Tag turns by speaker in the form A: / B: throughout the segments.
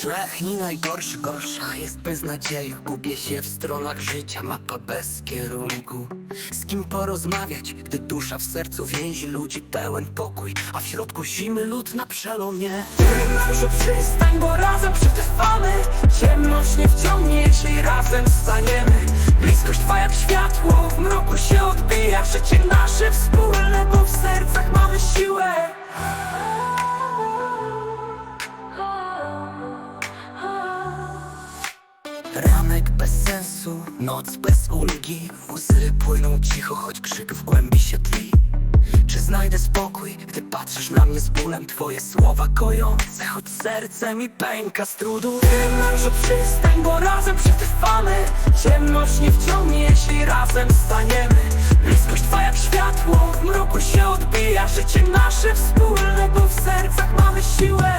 A: Szlach nie najgorszy, gorsza jest beznadzieja Gubię się w stronach życia, mapa bez kierunku. Z kim porozmawiać, gdy dusza w sercu więzi ludzi pełen pokój A w środku zimy lód na przelomie mężu przystań, bo razem przetrwamy. Ciemność nie wciągnie, jeśli razem staniemy. Bliskość twa jak światło, w mroku się odbija. Życie noc bez ulgi Łzy płyną cicho, choć krzyk w głębi się tli. Czy znajdę spokój, gdy patrzysz na mnie z bólem? Twoje słowa kojące, choć serce mi pęka z trudu. Ty mężu przystań, bo razem przetrwamy. Ciemność nie wciągnie, jeśli razem staniemy. Bliskość Twa jak światło, w mroku się odbija. Życie nasze wspólne, bo w sercach mamy siłę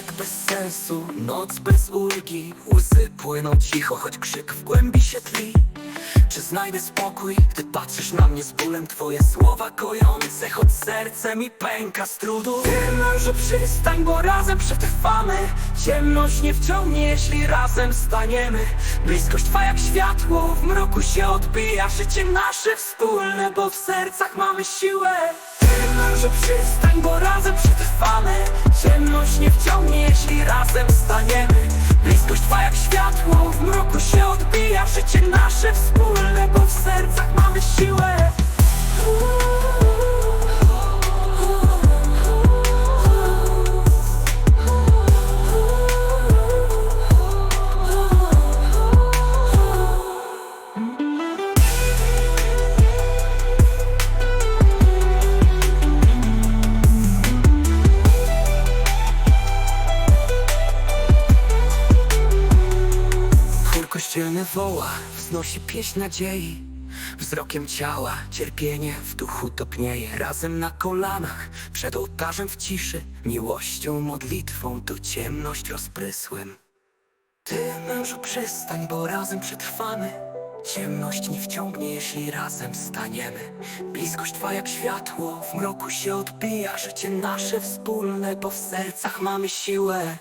A: Bez sensu, noc bez ulgi. Łzy płyną cicho, choć krzyk w głębi się tli. Czy znajdę spokój, gdy patrzysz na mnie z bólem? Twoje słowa kojące, choć serce mi pęka z trudu. Ty mężu przystań, bo razem przetrwamy. Ciemność nie wciągnie, jeśli razem staniemy. Bliskość Twa jak światło, w mroku się odbija. Życie nasze wspólne, bo w sercach mamy siłę Mężu przystań, bo razem przetrwamy. Ciemność nie wciągnie, jeśli razem staniemy. Bliskość Twa jak światło, w mroku się odbija Życie nasze wspólne, kościelny woła, wznosi pieśń nadziei. Wzrokiem ciała, cierpienie w duchu topnieje. Razem na kolanach, przed ołtarzem w ciszy Miłością, modlitwą tu ciemność rozprysłem. Ty mężu przystań, bo razem przetrwamy. Ciemność nie wciągnie, jeśli razem staniemy. Bliskość Twa jak światło, w mroku się odbija. Życie nasze wspólne, bo w sercach mamy siłę